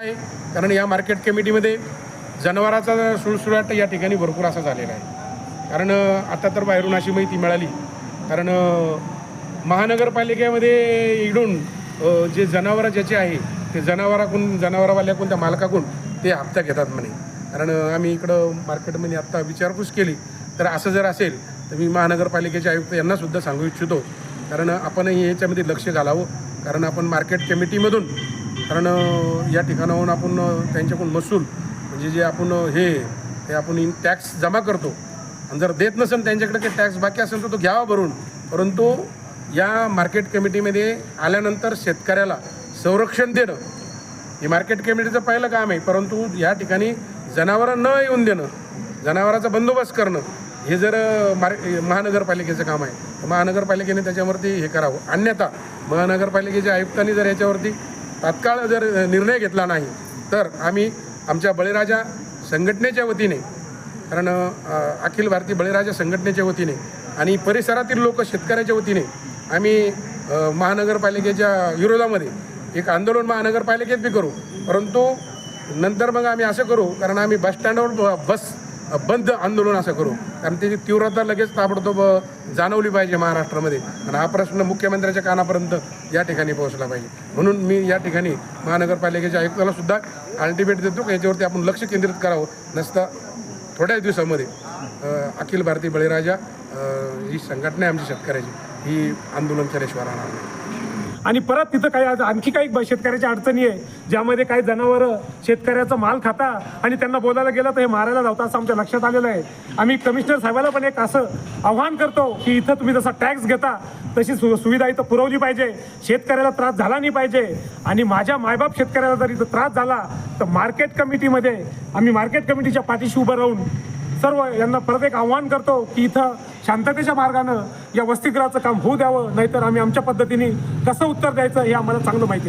आहे. कारण या मार्केट कमिटीमध्ये जनावराचा सुळसुळाट या ठिकाणी भरपूर असा झालेला आहे. कारण आता तर बाहेरून अशी माहिती मिळाली. कारण महानगरपालिकेमध्ये इकडून जे जनावरं ज्याचे आहे ते जनावराकडून जनावरवाल्याकडून त्या मालकाकडून ते हप्ता घेतात म्हणे. कारण आम्ही इकडं मार्केटमध्ये आत्ता विचारपूस केली. तर असं जर असेल तर मी महानगरपालिकेचे आयुक्त यांनासुद्धा सांगू इच्छितो. कारण आपणही याच्यामध्ये लक्ष घालावं. कारण आपण मार्केट कमिटीमधून कारण या ठिकाणाहून आपण त्यांच्याकडून महसूल म्हणजे जे आपण हे ते आपण इन टॅक्स जमा करतो आणि जर देत नसेल त्यांच्याकडे काही टॅक्स बाकी असेल तर तो घ्यावा भरून. परंतु या मार्केट कमिटीमध्ये आल्यानंतर शेतकऱ्याला संरक्षण देणं हे मार्केट कमिटीचं पहिलं काम आहे. परंतु या ठिकाणी जनावरं न येऊन देणं जनावराचा बंदोबस्त करणं हे जर मार महानगरपालिकेचं काम आहे. तर महानगरपालिकेने त्याच्यावरती हे करावं. अन्यथा महानगरपालिकेच्या आयुक्तांनी जर याच्यावरती तात्काळ जर निर्णय घेतला नाही तर आम्ही आमच्या बळीराजा संघटनेच्या वतीने कारण अखिल भारतीय बळीराजा संघटनेच्या वतीने आणि परिसरातील लोक शेतकऱ्याच्या वतीने आम्ही महानगरपालिकेच्या विरोधामध्ये एक आंदोलन महानगरपालिकेत बी करू. परंतु नंतर मग आम्ही असं करू कारण आम्ही बस स्टँडवर ब- बस बंद आंदोलन असं करू. कारण त्याची तीव्रता लगेच ताबडतोब जाणवली पाहिजे महाराष्ट्रामध्ये. आणि हा प्रश्न मुख्यमंत्र्याच्या कानापर्यंत या ठिकाणी पोहोचला पाहिजे. म्हणून मी या ठिकाणी महानगरपालिकेच्या आयुक्ताला सुद्धा अल्टिमेट देतो की याच्यावरती आपण लक्ष केंद्रित करावं. नसता थोड्याच दिवसामध्ये अखिल भारतीय बळीराजा ही संघटना आहे आमची शेतकऱ्याची. ही आंदोलन केल्याशिवाय राहणार नाही. आणि परत तिथं काही आणखी काही शेतकऱ्याच्या अडचणी आहे ज्यामध्ये काही जनावरं शेतकऱ्याचा माल खाता आणि त्यांना बोलायला गेलं तर हे मारायला लावतात असं आमच्या लक्षात आलेलं आहे. आम्ही कमिशनर साहेबाला पण एक असं आव्हान करतो की इथं तुम्ही जसा टॅक्स घेता तशी सु सुविधा इथं पुरवली पाहिजे. शेतकऱ्याला त्रास झाला नाही पाहिजे. आणि माझ्या मायबाप शेतकऱ्याला जर इथं त्रास झाला तर मार्केट कमिटीमध्ये आम्ही मार्केट कमिटीच्या पाठीशी उभं राहून सर्व यांना परत एक आव्हान करतो की इथं शांततेच्या मार्गानं या वसतिगृहाचं काम होऊ द्यावं नाहीतर आम्ही आमच्या पद्धतीने कसं उत्तर द्यायचं हे आम्हाला चांगलं माहिती आहे.